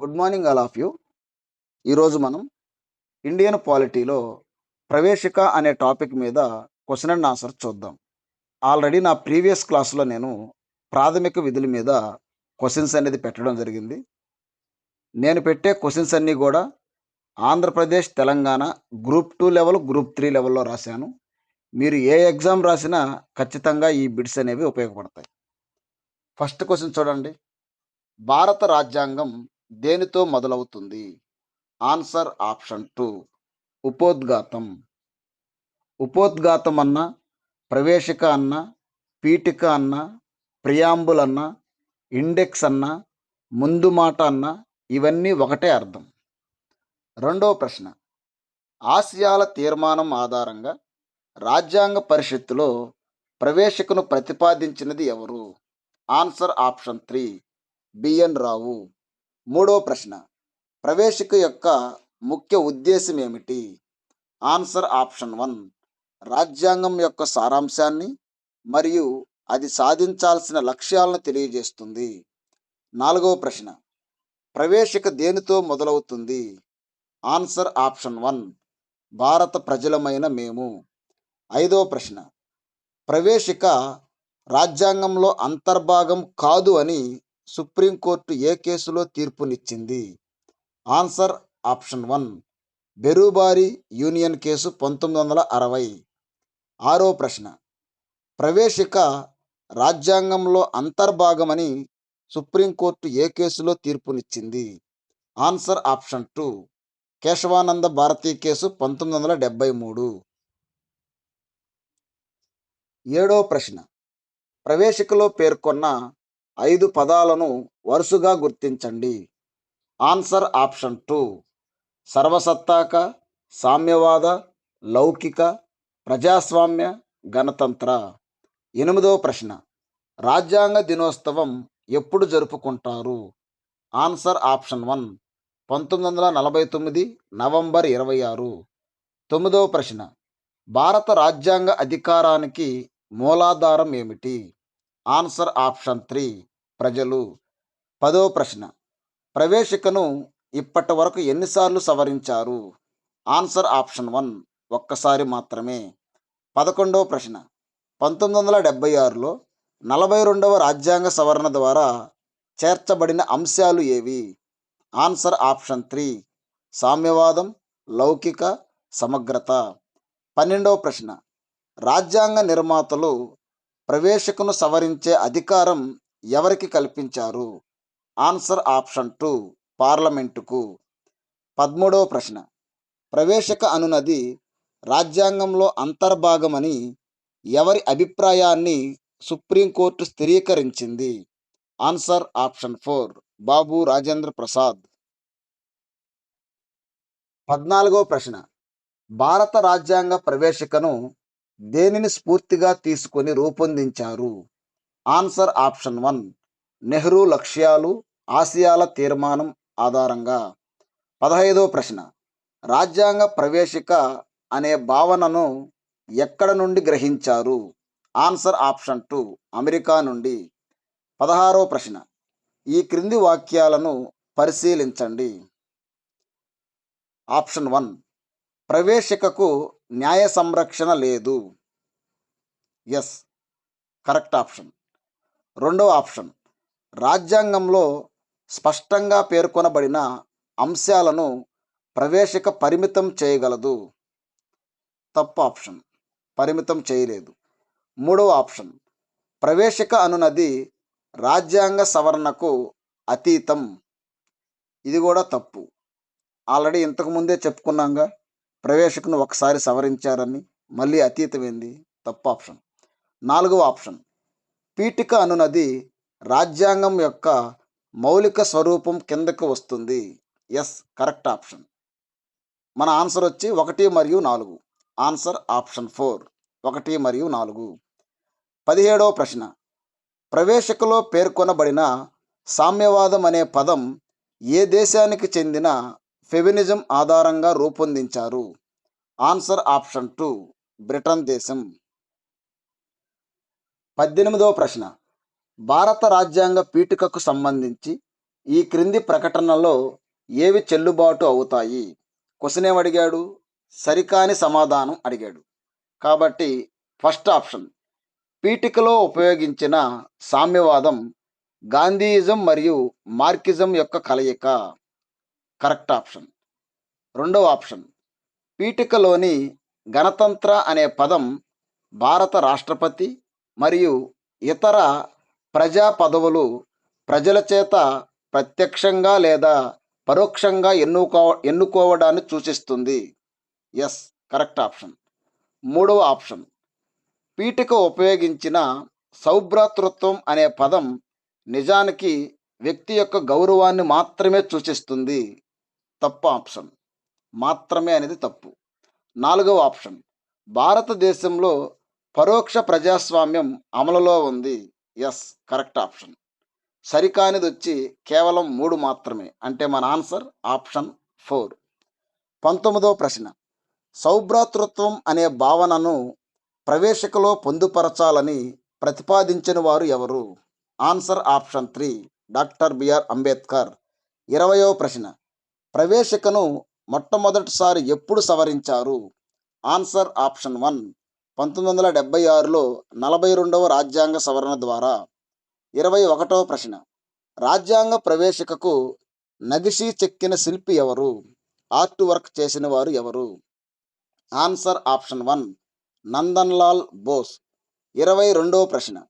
Good morning all of you. ఈరోజు మనం Indian పాలిటీలో ప్రవేశిక అనే టాపిక్ మీద క్వశ్చన్ అండ్ ఆన్సర్ చూద్దాం. ఆల్రెడీ నా ప్రీవియస్ క్లాస్లో నేను ప్రాథమిక విధుల మీద క్వశ్చన్స్ అనేది పెట్టడం జరిగింది. నేను పెట్టే క్వశ్చన్స్ అన్నీ కూడా Andhra Pradesh Telangana group two level group three లెవెల్లో రాశాను. మీరు ఏ ఎగ్జామ్ రాసినా ఖచ్చితంగా ఈ బిడ్స్ అనేవి ఉపయోగపడతాయి. ఫస్ట్ క్వశ్చన్ చూడండి. భారత రాజ్యాంగం దేనితో మొదలవుతుంది? Answer option two. ఉపోద్ఘాతం. ఉపోద్ఘాతం అన్న ప్రవేశిక అన్న పీఠిక అన్న ప్రియాంబుల్ అన్న ఇండెక్స్ అన్న ముందు మాట అన్న ఇవన్నీ ఒకటే అర్థం. రెండవ ప్రశ్న. ఆసియాల తీర్మానం ఆధారంగా రాజ్యాంగ పరిషత్తులో ప్రవేశికను ప్రతిపాదించినది ఎవరు? Answer option three. BN Rau. మూడవ ప్రశ్న. ప్రవేశిక యొక్క ముఖ్య ఉద్దేశం ఏమిటి? Answer option one. రాజ్యాంగం యొక్క సారాంశాన్ని మరియు అది సాధించాల్సిన లక్ష్యాలను తెలియజేస్తుంది. నాలుగవ ప్రశ్న. ప్రవేశిక దేనితో మొదలవుతుంది? Answer option one. భారత ప్రజలమైన మేము. ఐదవ ప్రశ్న. ప్రవేశిక రాజ్యాంగంలో అంతర్భాగం కాదు అని సుప్రీంకోర్టు ఏ కేసులో తీర్పునిచ్చింది? Answer option one Berubari union case పంతొమ్మిది వందల అరవై. ఆరో ప్రశ్న ప్రవేశిక రాజ్యాంగంలో అంతర్భాగమని సుప్రీంకోర్టు ఏ కేసులో తీర్పునిచ్చింది? Answer option two Kesavananda Bharati case పంతొమ్మిది వందల డెబ్బై మూడు. ఏడో ప్రశ్న ప్రవేశికలో పేర్కొన్న ఐదు పదాలను వరుసగా గుర్తించండి. Answer option two. సర్వసత్తాక సామ్యవాద లౌకిక ప్రజాస్వామ్య గణతంత్ర. ఎనిమిదవ ప్రశ్న. రాజ్యాంగ దినోత్సవం ఎప్పుడు జరుపుకుంటారు? Answer option one. పంతొమ్మిది వందల నలభై తొమ్మిది నవంబర్ ఇరవై ఆరు. తొమ్మిదవ ప్రశ్న. భారత రాజ్యాంగ అధికారానికి మూలాధారం ఏమిటి? Answer option three. ప్రజలు. పదవ ప్రశ్న. ప్రవేశికను ఇప్పటి వరకు ఎన్నిసార్లు సవరించారు? ఆన్సర్ ఆప్షన్ వన్ ఒక్కసారి మాత్రమే. పదకొండవ ప్రశ్న. పంతొమ్మిది వందల డెబ్బై ఆరులో నలభై రెండవ రాజ్యాంగ సవరణ ద్వారా చేర్చబడిన అంశాలు ఏవి? Answer option three. సామ్యవాదం లౌకిక సమగ్రత. పన్నెండవ ప్రశ్న. రాజ్యాంగ నిర్మాతలు ప్రవేశకును సవరించే అధికారం ఎవరికి కల్పించారు? ఆన్సర్ ఆప్షన్ టూ పార్లమెంటుకు. పదమూడవ ప్రశ్న. ప్రవేశక అనునది రాజ్యాంగంలో అంతర్భాగమని ఎవరి అభిప్రాయాన్ని supreme court స్థిరీకరించింది? Answer option four Babu Rajendra Prasad. పద్నాలుగో ప్రశ్న. భారత రాజ్యాంగ ప్రవేశికను దేనిని స్ఫూర్తిగా తీసుకొని రూపొందించారు? Answer option one. నెహ్రూ లక్ష్యాలు ఆసియాల తీర్మానం ఆధారంగా. పదహైదో ప్రశ్న. రాజ్యాంగ ప్రవేశిక అనే భావనను ఎక్కడ నుండి గ్రహించారు? ఆన్సర్ ఆప్షన్ టూ అమెరికా నుండి. పదహారో ప్రశ్న. ఈ క్రింది వాక్యాలను పరిశీలించండి. Option one. ప్రవేశికకు న్యాయ సంరక్షణ లేదు. ఎస్. Correct option. రెండవ ఆప్షన్. రాజ్యాంగంలో స్పష్టంగా పేర్కొనబడిన అంశాలను ప్రవేశిక పరిమితం చేయగలదు. తప్పు ఆప్షన్. పరిమితం చేయలేదు. మూడవ ఆప్షన్. ప్రవేశిక అనునది రాజ్యాంగ సవరణకు అతీతం. ఇది కూడా తప్పు. ఆల్రెడీ ఇంతకుముందే చెప్పుకున్నాగా ప్రవేశకును ఒకసారి సవరించారని మళ్ళీ అతీతం ఏంది తప్పు ఆప్షన్. నాలుగవ ఆప్షన్. పీఠిక అనునది రాజ్యాంగం యొక్క మౌలిక స్వరూపం కిందకు వస్తుంది. Yes correct option. మన ఆన్సర్ వచ్చి ఒకటి మరియు నాలుగు. Answer option four. ఒకటి మరియు నాలుగు. పదిహేడవ ప్రశ్న. ప్రవేశికలో పేర్కొనబడిన సామ్యవాదం అనే పదం ఏ దేశానికి చెందిన ఫెమినిజం ఆధారంగా రూపొందించారు? Answer option two. బ్రిటన్ దేశం. పద్దెనిమిదవ ప్రశ్న. భారత రాజ్యాంగ పీఠికకు సంబంధించి ఈ క్రింది ప్రకటనలో ఏవి చెల్లుబాటు అవుతాయి? క్వశ్చన్ ఏం అడిగాడు? సరికాని సమాధానం అడిగాడు. కాబట్టి ఫస్ట్ ఆప్షన్. పీఠికలో ఉపయోగించిన సామ్యవాదం గాంధీయిజం మరియు మార్కిజం యొక్క కలయిక. Correct option. రెండవ ఆప్షన్. పీఠికలోని గణతంత్ర అనే పదం భారత రాష్ట్రపతి మరియు ఇతర ప్రజా పదవులు ప్రజల చేత ప్రత్యక్షంగా లేదా పరోక్షంగా ఎన్నుకో ఎన్నుకోవడాన్ని సూచిస్తుంది. ఎస్ కరెక్ట్ ఆప్షన్ మూడవ ఆప్షన్ పీఠిక ఉపయోగించిన సౌభ్రాతృత్వం అనే పదం నిజానికి వ్యక్తి యొక్క గౌరవాన్ని మాత్రమే సూచిస్తుంది. తప్పు ఆప్షన్ మాత్రమే అనేది తప్పు. నాలుగవ ఆప్షన్ భారతదేశంలో పరోక్ష ప్రజాస్వామ్యం అమలులో ఉంది. Yes correct option. సరికానిది వచ్చి కేవలం మూడు మాత్రమే. అంటే మన ఆన్సర్ ఆప్షన్ ఫోర్. పంతొమ్మిదవ ప్రశ్న. సౌభ్రాతృత్వం అనే భావనను ప్రవేశికలో పొందుపరచాలని ప్రతిపాదించిన వారు ఎవరు? Answer option three. Doctor BR Ambedkar. ఇరవయో ప్రశ్న. ప్రవేశికను మొట్టమొదటిసారి ఎప్పుడు సవరించారు? Answer option one. పంతొమ్మిది వందల డెబ్బై ఆరులో నలభై రెండవ రాజ్యాంగ సవరణ ద్వారా ఇరవై ఒకటవ ప్రశ్న. రాజ్యాంగ ప్రవేశికకు నగిషి చెక్కిన శిల్పి ఎవరు? ఆర్ట్ వర్క్ చేసిన వారు ఎవరు? Answer option one Nandalal Bose. ఇరవై రెండవ ప్రశ్న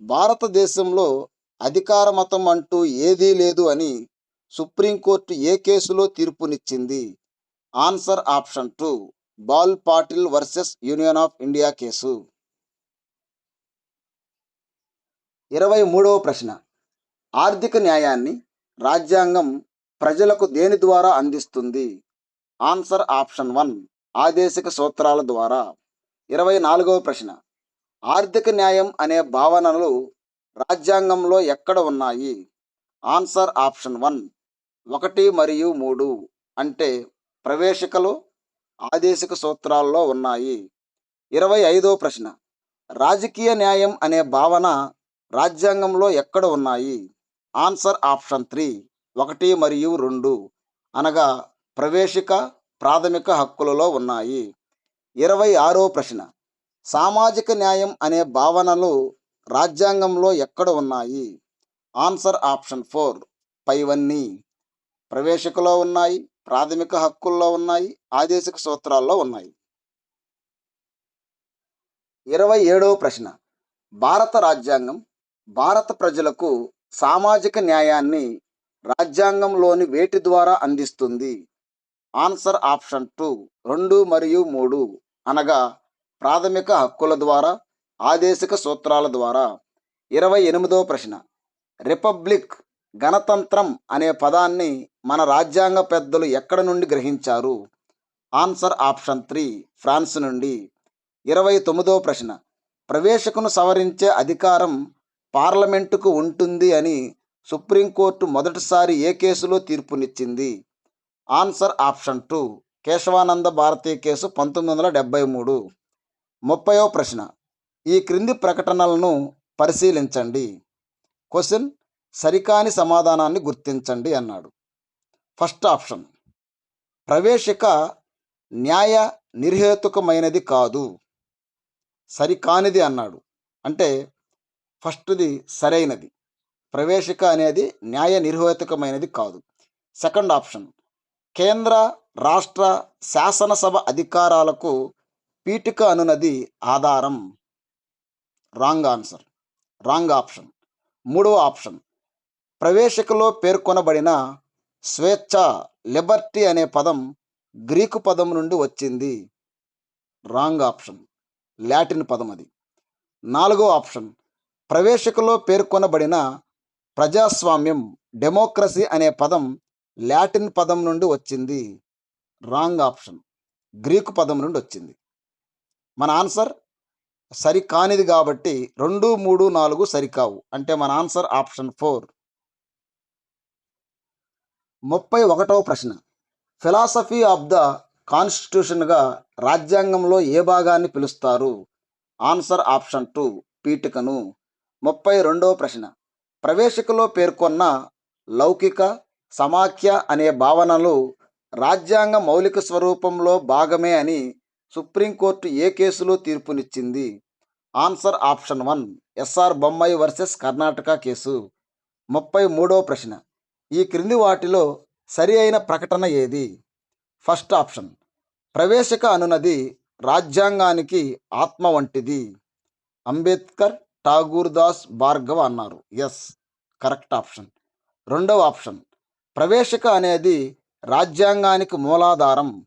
భారతదేశంలో అధికార మతం అంటూ ఏదీ లేదు అని సుప్రీంకోర్టు ఏ కేసులో తీర్పునిచ్చింది? Answer option two Bal Patil versus union of India case. ఇరవై మూడవ ప్రశ్న. ఆర్థిక న్యాయాన్ని రాజ్యాంగం ప్రజలకు దేని ద్వారా అందిస్తుంది? ఆన్సర్ ఆప్షన్ వన్ ఆదేశిక సూత్రాల ద్వారా. ఇరవై నాలుగవ ప్రశ్న. ఆర్థిక న్యాయం అనే భావనలు రాజ్యాంగంలో ఎక్కడ ఉన్నాయి? ఆన్సర్ ఆప్షన్ వన్ ఒకటి మరియు మూడు అంటే ప్రవేశికలు ఆదేశిక సూత్రాల్లో ఉన్నాయి. ఇరవై ఐదో ప్రశ్న. రాజకీయ న్యాయం అనే భావన రాజ్యాంగంలో ఎక్కడ ఉన్నాయి? ఆన్సర్ ఆప్షన్ త్రీ ఒకటి మరియు రెండు అనగా ప్రవేశిక ప్రాథమిక హక్కులలో ఉన్నాయి. ఇరవై ఆరో ప్రశ్న. సామాజిక న్యాయం అనే భావనలు రాజ్యాంగంలో ఎక్కడ ఉన్నాయి? ఆన్సర్ ఆప్షన్ ఫోర్ పైవన్నీ ప్రవేశికలో ఉన్నాయి ప్రాథమిక హక్కుల్లో ఉన్నాయి ఆదేశిక సూత్రాల్లో ఉన్నాయి. ఇరవై ఏడవ ప్రశ్న. భారత రాజ్యాంగం భారత ప్రజలకు సామాజిక న్యాయాన్ని రాజ్యాంగంలోని వేటి ద్వారా అందిస్తుంది? ఆన్సర్ ఆప్షన్ టూ రెండు మరియు మూడు అనగా ప్రాథమిక హక్కుల ద్వారా ఆదేశిక సూత్రాల ద్వారా. ఇరవై ఎనిమిదవ ప్రశ్న. రిపబ్లిక్ గణతంత్రం అనే పదాన్ని మన రాజ్యాంగ పెద్దలు ఎక్కడ నుండి గ్రహించారు? ఆన్సర్ ఆప్షన్ త్రీ ఫ్రాన్స్ నుండి. ఇరవై తొమ్మిదవ ప్రశ్న. ప్రవేశకును సవరించే అధికారం పార్లమెంటుకు ఉంటుంది అని సుప్రీంకోర్టు మొదటిసారి ఏ కేసులో తీర్పునిచ్చింది? Answer option two Kesavananda Bharatiya case పంతొమ్మిది వందల డెబ్బై మూడు. ముప్పయో ప్రశ్న. ఈ క్రింది ప్రకటనలను పరిశీలించండి. క్వశ్చన్ సరికాని సమాధానాన్ని గుర్తించండి అన్నాడు. First option. ప్రవేశిక న్యాయ నిర్హేతుకమైనది కాదు. సరికానిది అన్నాడు. అంటే ఫస్ట్ది సరైనది. ప్రవేశిక అనేది న్యాయ నిర్హేతుకమైనది కాదు. Second option. కేంద్ర రాష్ట్ర శాసనసభ అధికారాలకు పీఠిక అనునది ఆధారం. Wrong answer. Wrong option. మూడవ ఆప్షన్. ప్రవేశికలో పేర్కొనబడిన స్వేచ్ఛ లిబర్టీ అనే పదం గ్రీకు పదం నుండి వచ్చింది. Wrong option. లాటిన్ పదం అది. నాలుగో ఆప్షన్. ప్రవేశికలో పేర్కొనబడిన ప్రజాస్వామ్యం డెమోక్రసీ అనే పదం లాటిన్ పదం నుండి వచ్చింది. Wrong option. గ్రీకు పదం నుండి వచ్చింది. మన ఆన్సర్? సరికానిది కాబట్టి రెండు మూడు నాలుగు సరికావు. అంటే మన ఆన్సర్ ఆప్షన్ ఫోర్. ముప్పై ఒకటవ ప్రశ్న. ఫిలాసఫీ ఆఫ్ ద కాన్స్టిట్యూషన్గా రాజ్యాంగంలో ఏ భాగాన్ని పిలుస్తారు? ఆన్సర్ ఆప్షన్ టూ పీఠికను. ముప్పై రెండవ ప్రశ్న. ప్రవేశికలో పేర్కొన్న లౌకిక సమాఖ్య అనే భావనలు రాజ్యాంగ మౌలిక స్వరూపంలో భాగమే అని సుప్రీంకోర్టు ఏ కేసులో తీర్పునిచ్చింది? Answer option one SR Bommai versus Karnataka case. ముప్పై మూడవ ప్రశ్న. ఈ క్రింది వాటిలో సరి అయిన ప్రకటన ఏది? First option. ప్రవేశిక అనునది రాజ్యాంగానికి ఆత్మ వంటిది. అంబేద్కర్ ఠాగూర్ దాస్ భార్గవ అన్నారు. ఎస్ కరెక్ట్ ఆప్షన్ రెండవ ఆప్షన్. ప్రవేశిక అనేది రాజ్యాంగానికి మూలాధారం.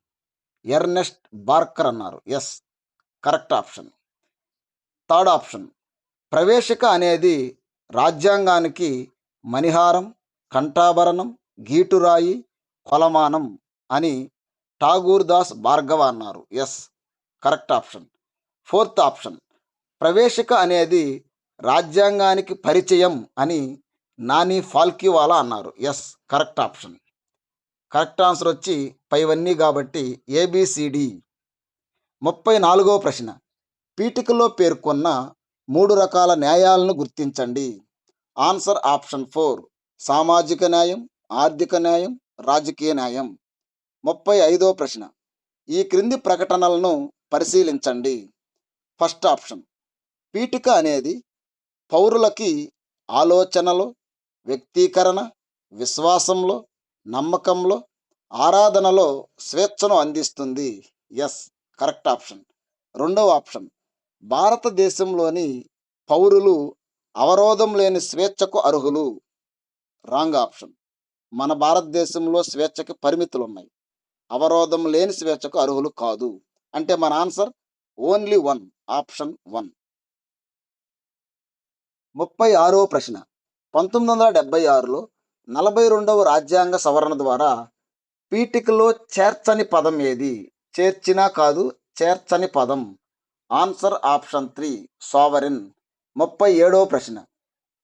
ఎర్నెస్ట్ బార్కర్ అన్నారు. Yes correct option third option. ప్రవేశిక అనేది రాజ్యాంగానికి మణిహారం కంఠాభరణం గీటురాయి కొలమానం అని ఠాగూర్ దాస్ భార్గవ అన్నారు. Yes. Correct option. Fourth option. ప్రవేశిక అనేది రాజ్యాంగానికి పరిచయం అని నాని ఫాల్కివాలా అన్నారు. Yes. Correct option. Correct answer వచ్చి పైవన్నీ కాబట్టి ఏబిసిడి. ముప్పై నాలుగవ ప్రశ్న. పీఠికలో పేర్కొన్న మూడు రకాల న్యాయాలను గుర్తించండి. Answer option four. సామాజిక న్యాయం ఆర్థిక న్యాయం రాజకీయ న్యాయం. ముప్పై ఐదో ప్రశ్న. ఈ క్రింది ప్రకటనలను పరిశీలించండి. First option. పీఠిక అనేది పౌరులకి ఆలోచనలో వ్యక్తీకరణ విశ్వాసంలో నమ్మకంలో ఆరాధనలో స్వేచ్ఛను అందిస్తుంది. ఎస్. Correct option. రెండవ ఆప్షన్. భారతదేశంలోని పౌరులు అవరోధం లేని స్వేచ్ఛకు అర్హులు. Wrong option. మన భారతదేశంలో స్వేచ్ఛకి పరిమితులు ఉన్నాయి అవరోధం లేని స్వేచ్ఛకు అర్హులు కాదు. అంటే మన answer only one option one. ముప్పై ఆరో ప్రశ్న. పంతొమ్మిది వందల డెబ్బై ఆరులో నలభై రెండవ రాజ్యాంగ సవరణ ద్వారా పీఠికలో చేర్చని పదం ఏది? చేర్చినా కాదు చేర్చని పదం. Answer option three sovereign. ముప్పై ఏడవ ప్రశ్న.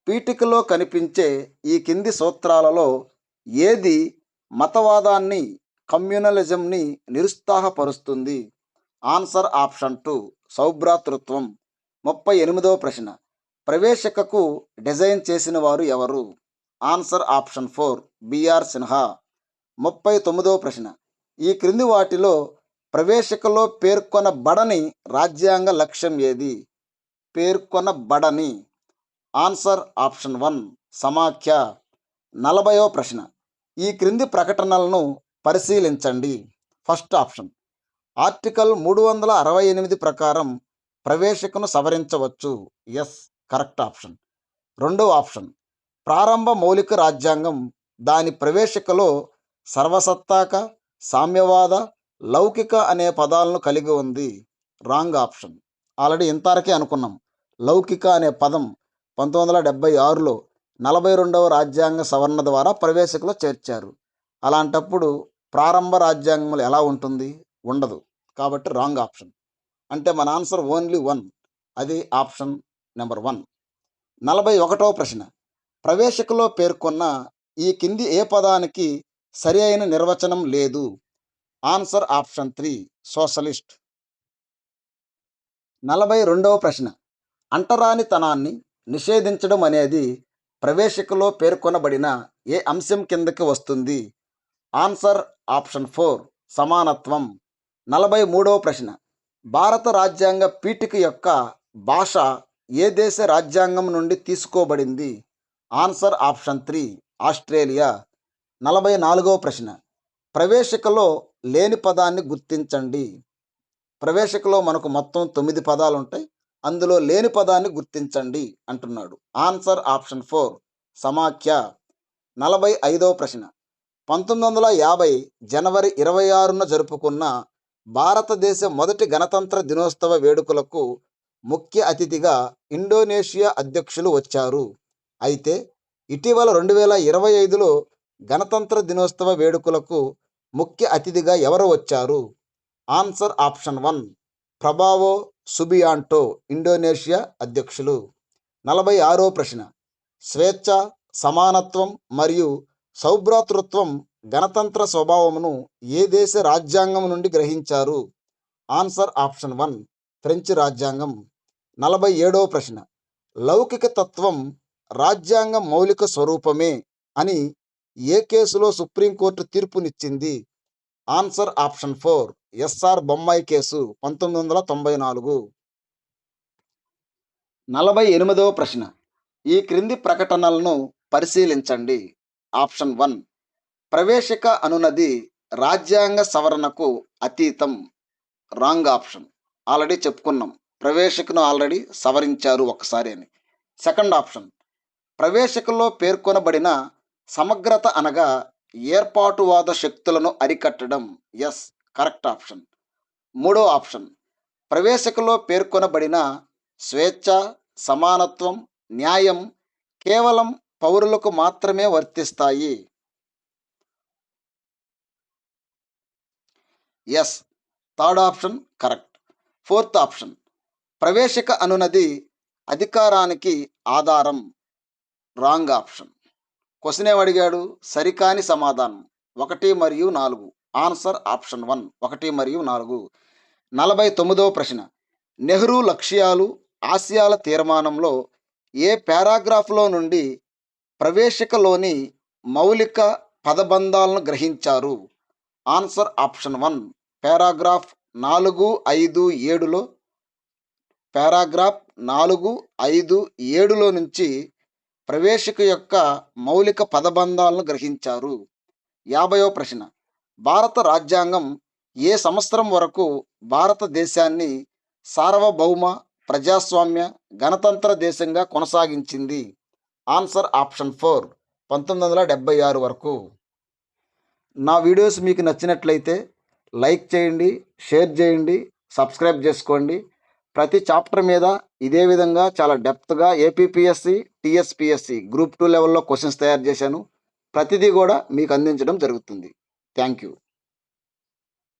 పీఠికలో కనిపించే ఈ కింది సూత్రాలలో ఏది మతవాదాన్ని కమ్యూనలిజంని నిరుత్సాహపరుస్తుంది? ఆన్సర్ ఆప్షన్ టూ సౌభ్రాతృత్వం. ముప్పై ఎనిమిదవ ప్రశ్న. ప్రవేశికకు డిజైన్ చేసిన వారు ఎవరు? Answer option four BR Sinha. ముప్పై తొమ్మిదవ ప్రశ్న. ఈ క్రింది వాటిలో ప్రవేశికలో పేర్కొనబడని రాజ్యాంగ లక్ష్యం ఏది? పేర్కొనబడని ఆన్సర్ ఆప్షన్ వన్ సమాఖ్య నలభైవ ప్రశ్న. ఈ క్రింది ప్రకటనలను పరిశీలించండి. ఫస్ట్ ఆప్షన్ ఆర్టికల్ మూడు వందల అరవై ఎనిమిది ప్రకారం ప్రవేశికను సవరించవచ్చు. Yes correct option. రెండవ ఆప్షన్ ప్రారంభ మౌలిక రాజ్యాంగం దాని ప్రవేశికలో సర్వసత్తాక సామ్యవాద లౌకిక అనే పదాలను కలిగి ఉంది. Wrong option. ఆల్రెడీ ఇంతవరకే అనుకున్నాం. లౌకిక అనే పదం పంతొమ్మిది వందల డెబ్బై ఆరులో నలభై రెండవ రాజ్యాంగ సవరణ ద్వారా ప్రవేశికలో చేర్చారు. అలాంటప్పుడు ప్రారంభ రాజ్యాంగములు ఎలా ఉంటుంది? ఉండదు. కాబట్టి రాంగ్ ఆప్షన్. అంటే మన ఆన్సర్ ఓన్లీ వన్. అది ఆప్షన్ నెంబర్ వన్. నలభై ఒకటవ ప్రశ్న. ప్రవేశికలో పేర్కొన్న ఈ కింది ఏ పదానికి సరి అయిన నిర్వచనం లేదు? Answer option three. సోషలిస్ట్. నలభై రెండవ ప్రశ్న. అంటరానితనాన్ని నిషేధించడం అనేది ప్రవేశికలో పేర్కొనబడిన ఏ అంశం కిందకి వస్తుంది? ఆన్సర్ ఆప్షన్ ఫోర్ సమానత్వం. నలభై మూడవ ప్రశ్న. భారత రాజ్యాంగ పీఠిక యొక్క భాష ఏ దేశ రాజ్యాంగం నుండి తీసుకోబడింది? Answer option three Australia. నలభై నాలుగవ ప్రశ్న. ప్రవేశికలో లేని పదాన్ని గుర్తించండి. ప్రవేశికలో మనకు మొత్తం తొమ్మిది పదాలు ఉంటాయి అందులో లేని పదాన్ని గుర్తించండి అంటున్నాడు. Answer option four. సమాఖ్య. నలభై ఐదవ ప్రశ్న. పంతొమ్మిది వందల యాభై జనవరి ఇరవై ఆరున జరుపుకున్న భారతదేశ మొదటి గణతంత్ర దినోత్సవ వేడుకలకు ముఖ్య అతిథిగా ఇండోనేషియా అధ్యక్షులు వచ్చారు. అయితే ఇటీవల రెండు వేల ఇరవై ఐదులో గణతంత్ర దినోత్సవ వేడుకలకు ముఖ్య అతిథిగా ఎవరు వచ్చారు? Answer option one. Prabowo Subianto Indonesia అధ్యక్షులు. నలభై ఆరో ప్రశ్న. స్వేచ్ఛ సమానత్వం మరియు సౌభ్రాతృత్వం గణతంత్ర స్వభావమును ఏ దేశ రాజ్యాంగం నుండి గ్రహించారు? ఆన్సర్ ఆప్షన్ వన్ ఫ్రెంచ్ రాజ్యాంగం. నలభై ఏడవ ప్రశ్న. లౌకిక తత్వం రాజ్యాంగ మౌలిక స్వరూపమే అని ఏ కేసులో supreme court తీర్పునిచ్చింది? Answer option four S R Bommai case పంతొమ్మిది వందల తొంభై నాలుగు నలభై ఎనిమిదవ ప్రశ్న. ఈ క్రింది ప్రకటనలను పరిశీలించండి. Option one. ప్రవేశిక అనునది రాజ్యాంగ సవరణకు అతీతం. Wrong option. ఆల్రెడీ చెప్పుకున్నాం. ప్రవేశికను ఆల్రెడీ సవరించారు ఒకసారి అని. Second option. ప్రవేశికలో పేర్కొనబడిన సమగ్రత అనగా ఏర్పాటువాద శక్తులను అరికట్టడం. ఎస్. Correct option. మూడో ఆప్షన్. ప్రవేశికలో పేర్కొనబడిన స్వేచ్ఛ సమానత్వం న్యాయం కేవలం పౌరులకు మాత్రమే వర్తిస్తాయి. Yes. Third option correct. Fourth option. ప్రవేశిక అనునది అధికారానికి ఆధారం. Wrong option. క్వశ్చన్ ఏమడిగాడు సరికాని సమాధానం. ఒకటి మరియు నాలుగు. ఆన్సర్ ఆప్షన్ వన్ ఒకటి మరియు నాలుగు. నలభై తొమ్మిదవ ప్రశ్న. నెహ్రూ లక్ష్యాలు ఆసియాల తీర్మానంలో ఏ పారాగ్రాఫ్లో నుండి ప్రవేశికలోని మౌలిక పదబంధాలను గ్రహించారు? ఆన్సర్ ఆప్షన్ వన్ పారాగ్రాఫ్ నాలుగు ఐదు ఏడులో. పారాగ్రాఫ్ నాలుగు ఐదు ఏడులో నుంచి ప్రవేశిక యొక్క మౌలిక పదబంధాలను గ్రహించారు? యాభయో ప్రశ్న. భారత రాజ్యాంగం ఏ సంవత్సరం వరకు భారతదేశాన్ని సార్వభౌమ ప్రజాస్వామ్య గణతంత్ర దేశంగా కొనసాగించింది? ఆన్సర్ ఆప్షన్ ఫోర్ పంతొమ్మిది వందల డెబ్బై ఆరు వరకు. నా వీడియోస్ మీకు నచ్చినట్లయితే లైక్ చేయండి షేర్ చేయండి సబ్స్క్రైబ్ చేసుకోండి. ప్రతి చాప్టర్ మీద ఇదే విధంగా చాలా డెప్త్గా ఏపీపీఎస్సి టీఎస్పిఎస్సి గ్రూప్ టూ లెవెల్లో క్వశ్చన్స్ తయారు చేశాను. ప్రతిదీ కూడా మీకు అందించడం జరుగుతుంది. Thank you